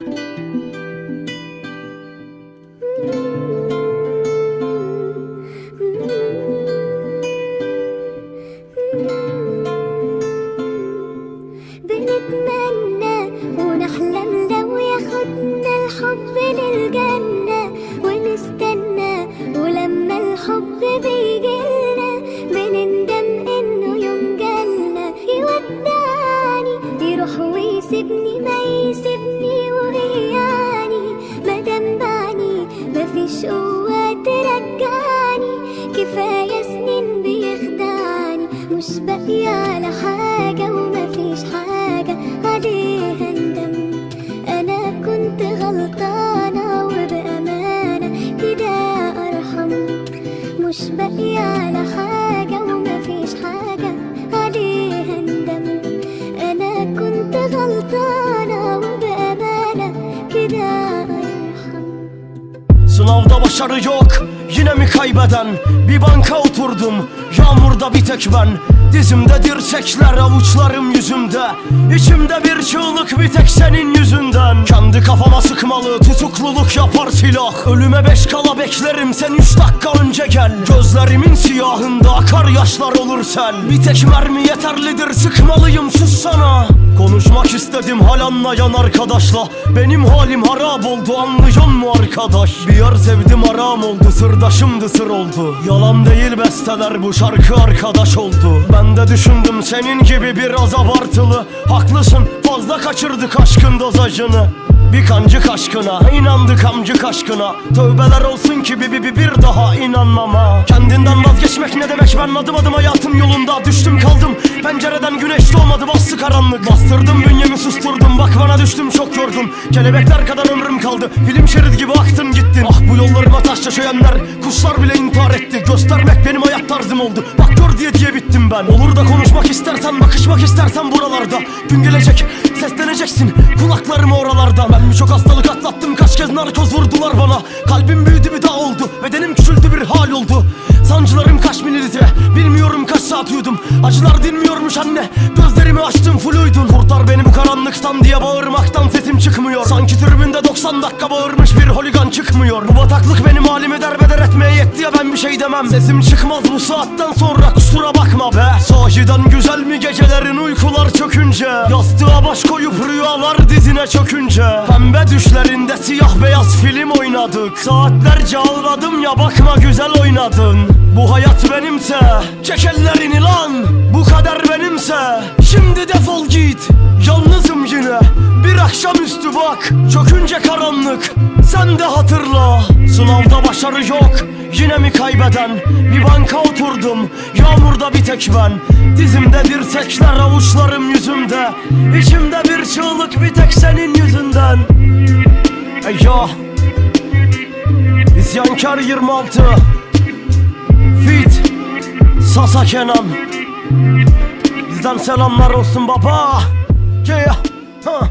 بنتمنى ونحلم لو ياخدنا الحب للجنة ونستنى ولما الحب بنندم إنه يوم يودعني يروح ويسيبني ما يسيبني. مش باقية على حاجة ومفيش حاجة عليها ندم أنا كنت غلطانة وبأمانة كده أرحم. مش باقية على حاجة ومفيش حاجة عليها ندم أنا كنت غلطانة وبأمانة كده أرحم. Sınavda başarı yok. Yine mi kaybeden? Bir banka oturdum Yağmurda bir tek ben. Dizimde dirsekler avuçlarım yüzümde. İçimde bir çığlık bir tek senin yüzünden. Kendi kafama sıkmalı tutukluluk yapar silah. Ölüme beş kala beklerim sen üç dakika önce gel. Gözlerimin siyahında akar yaşlar olur sel Bir tek mermi yeterlidir sıkmalıyım sussana Konuşmak istedim hal anlayan arkadaşla. Benim halim harap oldu anlıyor mu arkadaş? Bir yer sevdim aram oldu sırdaşımdı sır oldu. Yalan değil besteler bu şarkı arkadaş oldu. Ben de düşündüm senin gibi biraz abartılı. Haklısın fazla kaçırdık aşkın dozajını. Bir kancık aşkına amcık aşkına. Tövbeler olsun ki bir, bir, bir, bir daha inanmama. Kendinden vazgeçmek ne demek? Ben adım adım hayatım yolunda Düştüm kaldım. Pencereden güneş doğmadı bastı karanlık. Bastırdım bünyemi susturdum. Bak bana düştüm çok yorgun. Kelebekler kadar ömrüm kaldı. Film şerit gibi aktın gittin. Ah bu yollarıma taş döşeyenler kuşlar bile intihar etti. Göstermek benim hayat tarzım oldu. Bak gör diye diye bittim ben. Olur da konuşmak istersen bakışmak istersen buralarda. Gün gelecek sesleneceksin kulaklarım oralardan Ben birçok hastalık atlattım. Kaç kez narkoz vurdular bana. Kalbim büyüdü bir dağ oldu. Bedenim küçüldü bir hal oldu. Sancılarım kaç mililitre? Bilmiyorum kaç saat uyudum. Acılar dinmiyormuş anne. Gözlerimi açtım full uydun Kurtar beni bu karanlıktan diye bağırmaktan sesim çıkmıyor. Sanki tribünde 90 dakika bağırmış bir holigan çıkmıyor. Bu bataklık etmeye yetti ya ben bir şey demem. Sesim çıkmaz bu saatten sonra kusura bakma be. Sahiden güzel mi gecelerin uykular çökünce? Yastığa baş koyup rüyalar dizine çökünce. Pembe düşlerinde siyah beyaz film oynadık. Saatlerce ağladım ya bakma güzel oynadın. Bu hayat benimse çek ellerini lan. Bu kader benimse. Şimdi defol git Yalnızım yine akşamüstü bak Çökünce karanlık. Sen de hatırla Sınavda başarı yok. Yine mi kaybeden? Bir banka oturdum yağmurda bir tek ben. Dizimde dirsekler avuçlarım yüzümde. İçimde bir çığlık bir tek senin yüzünden. Eyvah İsyankar 26 Fit Sasa Kenan. Bizden selamlar olsun baba. Yeah. Ha.